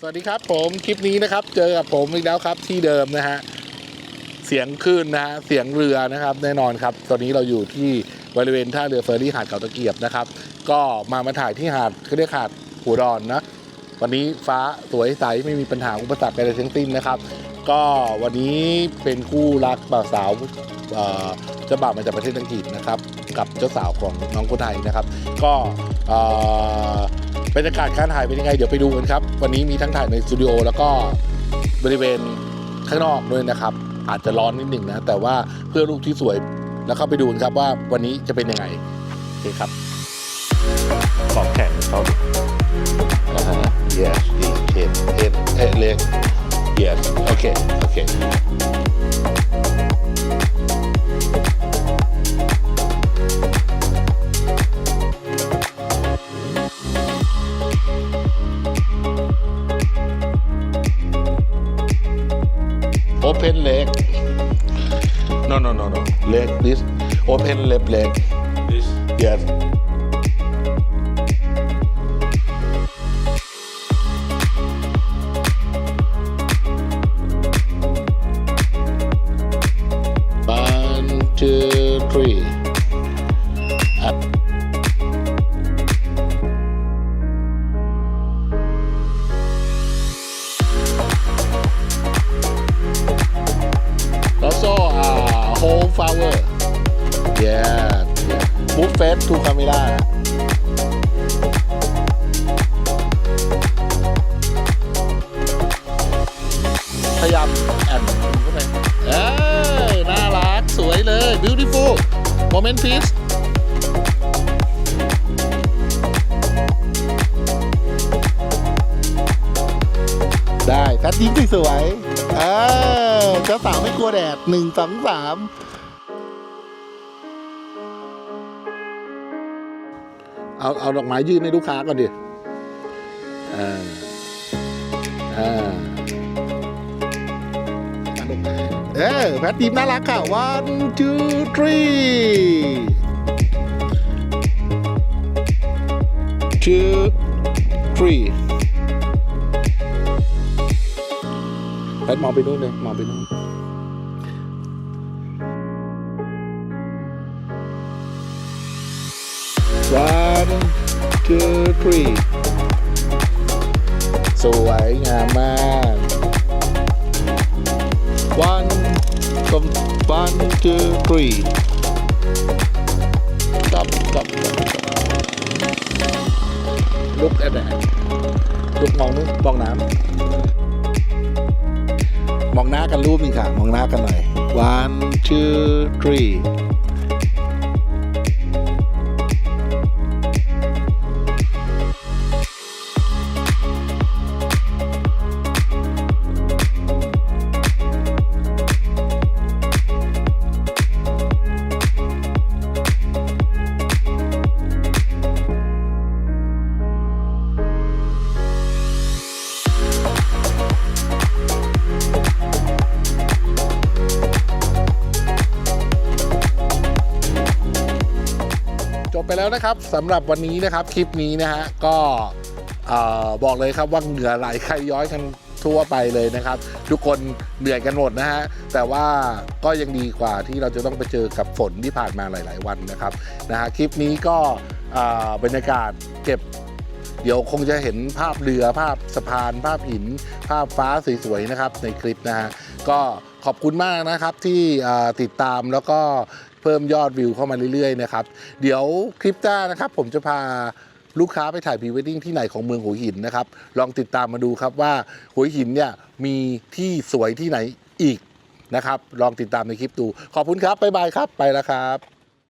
สวัสดีครับผมคลิปนี้นะครับ เจอกับผมอีกแล้วครับที่เดิมนะฮะเสียงคลื่นนะฮะเสียงเรือนะครับ แน่นอนครับ ตอนนี้เราอยู่ที่บริเวณท่าเรือเฟอร์รี่หาดเก่าตะเกียบนะครับ ก็มามาถ่ายที่หาดเขาเรียกหาดหัวดอนนะวันนี้ฟ้าสวยใสไม่มีปัญหาอุปสรรคใดๆทั้งสิ้นนะครับ ก็วันนี้เป็นคู่รักบ่าวสาวเจ้าบ่าวมาจากประเทศอังกฤษนะครับ กับเจ้าสาวของน้องคนไทยนะครับ ก็ บรรยากาศการถ่ายเป็นยังไงเดี๋ยวไปดูกันครับ วันนี้มีทั้งถ่ายในสตูดิโอแล้วก็บริเวณข้างนอกด้วยนะครับ อาจจะร้อนนิดหนึ่งนะ แต่ว่าเพื่อรูปที่สวยแล้วเข้าไปดูกันครับว่าวันนี้จะเป็นยังไงโอเคครับของแข็งเขาอ่าฮะ yes ดีเห็นเห็นเห็นเล็ก yes โอ no no no. No leg this open left leg This. Yes. One two three yeah. move face to camera พยายามแอนเข้าไปเอ้ยน่ารัก สวยเลย beautiful moment please ได้แพทยิ้มสวยเออเจ้าสาวไม่กลัวแดดหนึ่งสองสาม เอาเอาดอกไม้ยื่นให้ลูกค้าก่อนดิอ่าอ่าเออแพทยิ้มน่ารักค่ะ one two three two three แพทมองไปนู่นเลยมองไปนู่นว้า one two three สวยงามมาก one กลม one two three กลับกลับตับลุกแอดแดลุกมองนู้นมองน้ำมองหน้ากันรูปหนึงค่ะ มองหน้ากันหน่อย one two three แล้วนะครับสำหรับวันนี้นะครับคลิปนี้นะฮะก็บอกเลยครับว่าเหงื่อไหลใครย้อยกันทั่วไปเลยนะครับ ทุกคนเหนื่อยกันหมดนะฮะแต่ว่าก็ยังดีกว่าที่เราจะต้องไปเจอกับฝนที่ผ่านมาหลาย ๆ วันนะครับนะฮะคลิปนี้ก็บรรยากาศเก็บเดี๋ยวคงจะเห็นภาพเรือภาพสะพาน ภาพหิน ภาพฟ้าสวยๆนะครับในคลิปนะฮะก็ขอบคุณมากนะครับที่ติดตามแล้วก็ พิ่มยอดวิวเข้ามาเรื่อยๆนะครับ เดี๋ยวคลิปหน้านะครับ ผมจะพาลูกค้าไปถ่ายพรีเวดดิ้งที่ไหนของเมืองหัวหินนะครับ ลองติดตามมาดูครับว่าหัวหินเนี่ยมีที่สวยที่ไหนอีกนะครับ ลองติดตามในคลิปดู ขอบคุณครับ บ๊ายบายครับ ไปแล้วครับ